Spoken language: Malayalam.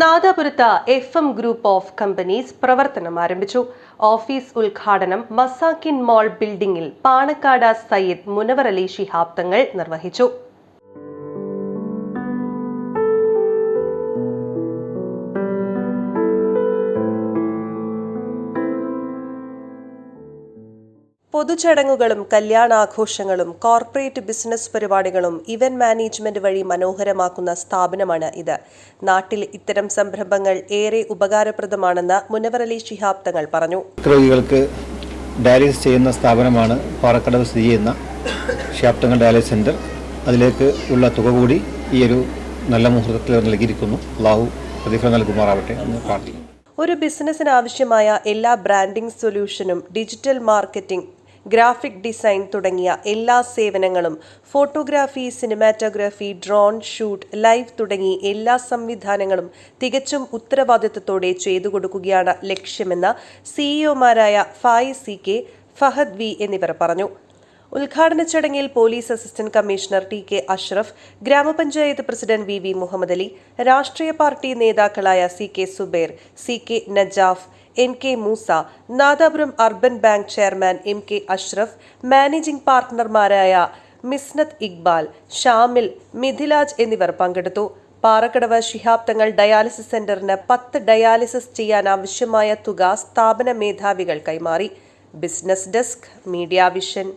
നാദാപുരത്ത് F M group of companies പ്രവർത്തനം ആരംഭിച്ചു. ഓഫീസ് ഉദ്ഘാടനം മസാക്കിൻ മോൾ ബിൽഡിംഗിൽ പാണക്കാട് സയ്യിദ് മുനവർ അലി ശിഹാബ് തങ്ങൾ നിർവഹിച്ചു. പൊതുചടങ്ങുകളും കല്യാണാഘോഷങ്ങളും കോർപ്പറേറ്റ് ബിസിനസ് പരിപാടികളും ഇവന്റ് മാനേജ്മെന്റ് വഴി മനോഹരമാക്കുന്ന സ്ഥാപനമാണ് ഇത്. നാട്ടിൽ ഇത്തരം സംരംഭങ്ങൾ ഏറെ ഉപകാരപ്രദമാണെന്ന് മുനവർ അലി ശിഹാബ് തങ്ങൾ പറഞ്ഞു. രോഗികൾക്ക് ഡയാലിസിസ് ചെയ്യുന്ന സ്ഥാപനമാണ് പാറക്കടവ് സ്ഥിതി ചെയ്യുന്ന തങ്ങൾ ഡയാലിസിസ് സെന്റർ. അതിലേക്ക് ഉള്ള തുക കൂടി ഈ ഒരു നല്ല മുഹൂർത്തത്തിൽ നൽകിയിരിക്കുന്നു. അള്ളാഹു പ്രതിഫലം നൽകുമാറാവട്ടെ എന്ന് പ്രാർത്ഥിക്കുന്നു. ഒരു ബിസിനസ്സിന് ആവശ്യമായ എല്ലാ ബ്രാൻഡിംഗ് സൊല്യൂഷനും ഡിജിറ്റൽ മാർക്കറ്റിംഗ് ഗ്രാഫിക് ഡിസൈൻ തുടങ്ങിയ എല്ലാ സേവനങ്ങളും photography cinematography drone shoot live തുടങ്ങി എല്ലാ സംവിധാനങ്ങളും തികച്ചും ഉത്തരവാദിത്തത്തോടെ ചെയ്തു കൊടുക്കുകയാണ് ലക്ഷ്യമെന്ന് സിഇഒമാരായ Fayi C K Fahad V എന്നിവർ പറഞ്ഞു. ഉദ്ഘാടന ചടങ്ങിൽ police assistant commissioner T K Ashraf gramapanchayat president V V Muhammad Ali രാഷ്ട്രീയ പാർട്ടി നേതാക്കളായ C K Subair C K Najaf N K Moosa Nadapuram urban bank chairman M K Ashraf managing പാർട്ട്ണർമാരായ Misnath Iqbal Shamil Mithilaj എന്നിവർ പങ്കെടുത്തു. പാറക്കടവ് ശിഹാബ് തങ്ങൾ ഡയാലിസിസ് സെന്ററിന് പത്ത് ഡയാലിസിസ് ചെയ്യാൻ ആവശ്യമായ തുക സ്ഥാപന മേധാവികൾ കൈമാറി. Business desk media vision.